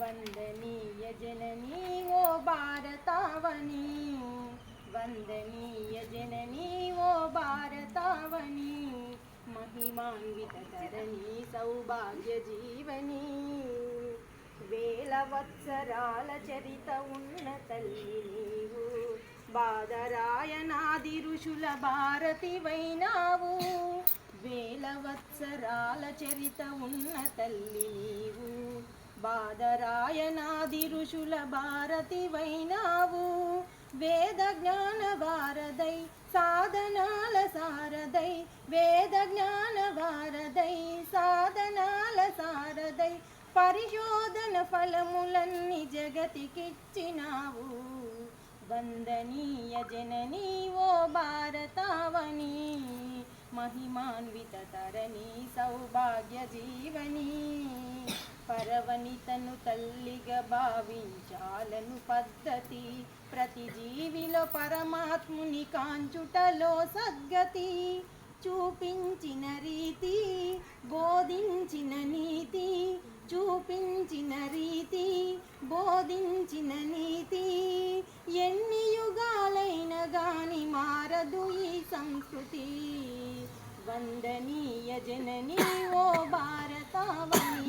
వందనీయ జననీ ఓ భారతావని. వందనీయ జననీ ఓ భారతావని. మహిమాన్విత తరణి సౌభాగ్య జీవని. వేల వత్సరాల చరిత ఉన్న తల్లి నీవు. బాదరాయణాది ఋషుల భారతివైనావు. వేల వత్సరాల చరిత ఉన్న తల్లి నీవు. బాదరాయనాది ఋషుల భారతి వైనావు వేద జ్ఞాన వారదై సాధనాల సారదై వేద జ్ఞాన వారదై సాధనాల సారదై పరిశోధన ఫలములన్నీ జగతికిచ్చినావు. వందనీయ జననీ ఓ భారతావని మహిమాన్విత తరణి సౌభాగ్య జీవనీ పరవనితను తల్లిగా భావించాలను పద్ధతి. ప్రతి జీవిలో పరమాత్ముని కాంచుటలో సద్గతి. చూపించిన రీతి బోధించిన నీతి. చూపించిన రీతి బోధించిన నీతి. ఎన్ని యుగాలైన గాని మారదు ఈ సంస్కృతి. వందనీయ జననీ ఓ భారతావని.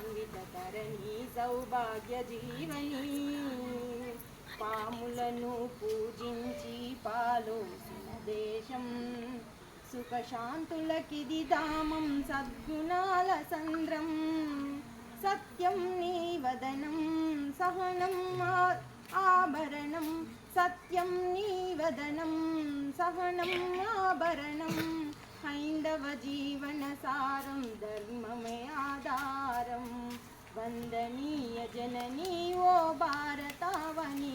సాన్వితరణి సౌభాగ్య జీవని పాములను పూజించి పాలోసిన దేశం. సుఖశాంతులకిది దామం సద్గుణాల సంద్రం. సత్యం నీవదనం సహనం ఆభరణం. సత్యం నీవదనం సహనం ఆభరణం హైందవ జీవన సారం ధర్మమే ఆధారం. వందనీయ జననీ ఓ భారతావని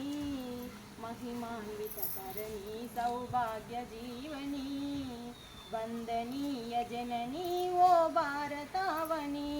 మహిమాన్విత తరణి సౌభాగ్య జీవని వందనీయ జననీ ఓ భారతావని